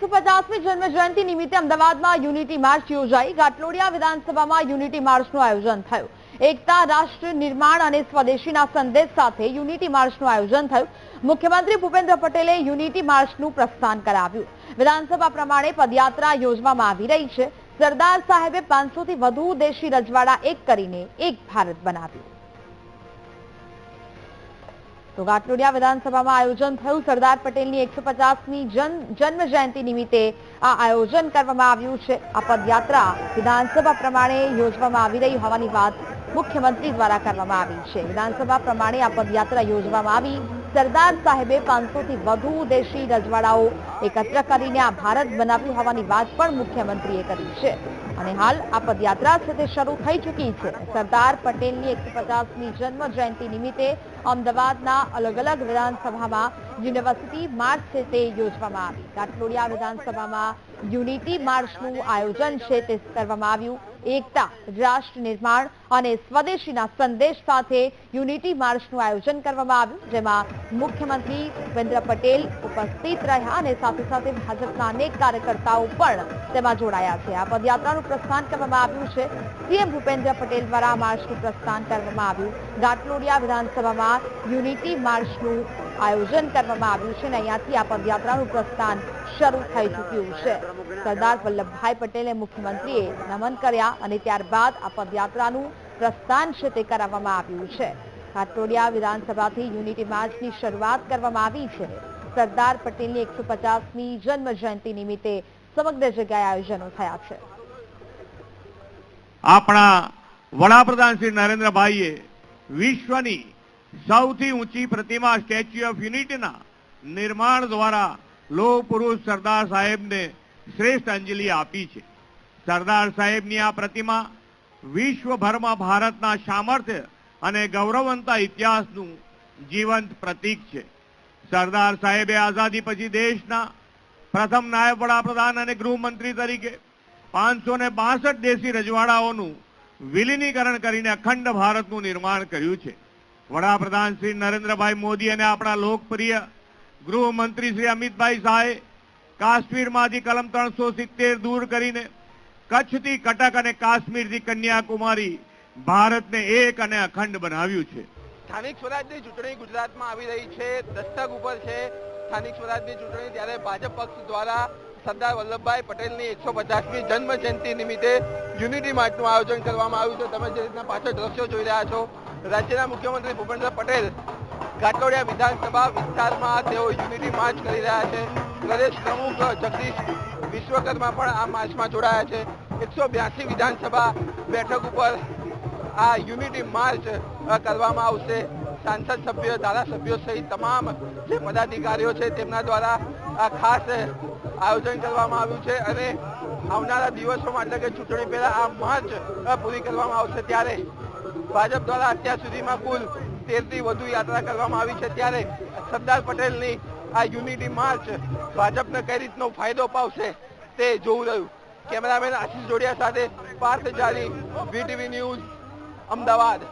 એકસો પચાસમી જન્મ જયંતિ નિમિત્તે અમદાવાદમાં યુનિટી માર્ચ યોજાઈ. ઘાટલોડિયા વિધાનસભામાં યુનિટી માર્ચનું આયોજન થયું. એકતા, રાષ્ટ્ર નિર્માણ અને સ્વદેશીના સંદેશ સાથે યુનિટી માર્ચનું આયોજન થયું. મુખ્યમંત્રી ભૂપેન્દ્ર પટેલે યુનિટી માર્ચનું પ્રસ્થાન કરાવ્યું. વિધાનસભા પ્રમાણે પદયાત્રા યોજવામાં આવી રહી છે. સરદાર સાહેબે પાંચસોથી વધુ દેશી રજવાડા એક કરીને એક ભારત બનાવ્યું. તો ઘાટલોડિયા વિધાનસભામાં આયોજન થયું. સરદાર પટેલની એકસો પચાસમી જન્મ જયંતિ નિમિત્તે આ આયોજન કરવામાં આવ્યું છે. આ પદયાત્રા વિધાનસભા પ્રમાણે યોજવામાં આવી રહી હોવાની વાત મુખ્યમંત્રી દ્વારા કરવામાં આવી છે. વિધાનસભા પ્રમાણે આ પદયાત્રા યોજવામાં આવી સરદાર સાહેબે પાંચસોથી વધુ દેશી રજવાડાઓ એકત્ર કરીને આ ભારત બનાવ્યું હોવાની વાત પણ મુખ્યમંત્રીએ કરી છે. અને હાલ આ પદયાત્રા છે તે શરૂ થઈ ચૂકી છે. સરદાર પટેલની એકસો પચાસમી જન્મ જયંતિ નિમિત્તે અમદાવાદના અલગ અલગ વિધાનસભામાં યુનિવર્સિટી માર્ચ છે તે યોજવામાં આવી. કાટલોડિયા વિધાનસભામાં યુનિટી માર્ચનું આયોજન છે તે કરવામાં આવ્યું. એકતા, રાષ્ટ્ર નિર્માણ અને સ્વદેશીના સંદેશ સાથે યુનિટી માર્ચનું આયોજન કરવામાં આવ્યું, જેમાં મુખ્યમંત્રી ભૂપેન્દ્ર પટેલ ઉપસ્થિત રહ્યા અને સાથે સાથે ભાજપના અનેક કાર્યકર્તાઓ પણ તેમાં જોડાયા છે. આ પદયાત્રાનું પ્રસ્થાન કરવામાં આવ્યું છે. સીએમ ભૂપેન્દ્ર પટેલ દ્વારા માર્ચનું પ્રસ્થાન કરવામાં આવ્યું. ઘાટલોડિયા વિધાનસભામાં યુનિટી માર્ચનું આયોજન કરવામાં આવ્યું છે અને અહીંયાથી આ પદયાત્રાનું પ્રસ્થાન શરૂ થઈ ચૂક્યું છે. સરદાર વલ્લભભાઈ પટેલે મુખ્યમંત્રીએ નમન કર્યા અને ત્યારબાદ આ પદયાત્રાનું પ્રસ્થાન છે તે કરાવવામાં આવ્યું છે. કાટોડિયા વિધાનસભાથી યુનિટી માર્ચની શરૂઆત કરવામાં આવી છે. સરદાર પટેલની એકસો પચાસમી જન્મ જયંતિ નિમિત્તે સમગ્ર જગ્યાએ આયોજનો થયા છે. આપણા વડાપ્રધાન શ્રી નરેન્દ્રભાઈએ વિશ્વની સૌથી ઊંચી પ્રતિમા સ્ટેચ્યુ ઓફ યુનિટીના નિર્માણ દ્વારા લોહ પુરુષ સરદાર સાહેબને શ્રેષ્ઠ અંજલિ આપી છે. સરદાર સાહેબની આ પ્રતિમા વિશ્વભરમાં ભારતના સામર્થ્ય અને ગૌરવંતા ઇતિહાસનું જીવંત પ્રતીક છે. સરદાર સાહેબે આઝાદી પછી દેશના પ્રથમ નાયબ વડાપ્રધાન અને ગૃહમંત્રી તરીકે પાંચસો ને બાસઠ દેશી રજવાડાઓનું વિલીનીકરણ કરીને અખંડ ભારતનું નિર્માણ કર્યું છે. વડાપ્રધાન શ્રી નરેન્દ્રભાઈ મોદી અને આપણા લોકપ્રિય ગૃહમંત્રી શ્રી અમિતભાઈ શાહે કાશ્મીરમાંથી કલમ ત્રણસો સિત્તેર દૂર કરીને કચ્છથી કટક અને કાશ્મીરથી કન્યાકુમારી ભારતને એક અને અખંડ બનાવ્યું છે. સ્થાનિક સ્વરાજની ચૂંટણી ગુજરાતમાં આવી રહી છે, દસ્તક ઉપર છે. સ્થાનિક સ્વરાજની ચૂંટણી ત્યારે ભાજપ પક્ષ દ્વારા સરદાર વલ્લભભાઈ પટેલની એકસો પચાસમી જન્મ જયંતિ નિમિત્તે યુનિટી માર્ચનું આયોજન કરવામાં આવ્યું છે. તમે જે રીતના પાછળ દ્રશ્યો જોઈ રહ્યા છો રાજ્યના મુખ્યમંત્રી ભૂપેન્દ્ર પટેલ ઘાટોડિયા વિધાનસભા વિસ્તારમાં તેઓ યુનિટી માર્ચ કરી રહ્યા છે. પ્રદેશ પ્રમુખ જગદીશ વિશ્વકર્મા પણ આ માર્ચમાં જોડાયા છે. એકસો બ્યાસી વિધાનસભા બેઠક ઉપર આ યુનિટી માર્ચ કરવામાં આવશે. સાંસદ સભ્યો, ધારાસભ્યો સહિત તમામ જે પદાધિકારીઓ છે તેમના દ્વારા આ ખાસ આયોજન કરવામાં આવ્યું છે અને આવનારા દિવસોમાં એટલે કે ચૂંટણી પહેલા આ માર્ચ પૂરી કરવામાં આવશે ત્યારે ભાજપ દ્વારા અત્યાર સુધીમાં કુલ તેરથી વધુ યાત્રા કરવામાં આવી છે. ત્યારે સરદાર પટેલની આ યુનિટી માર્ચ ભાજપને કઈ રીતનો ફાયદો પાવશે તે જોવું રહ્યું. કેમેરામેન આશીષ જોડિયા સાથે પાર્થ જારી વીટીવી ન્યૂઝ, અમદાવાદ.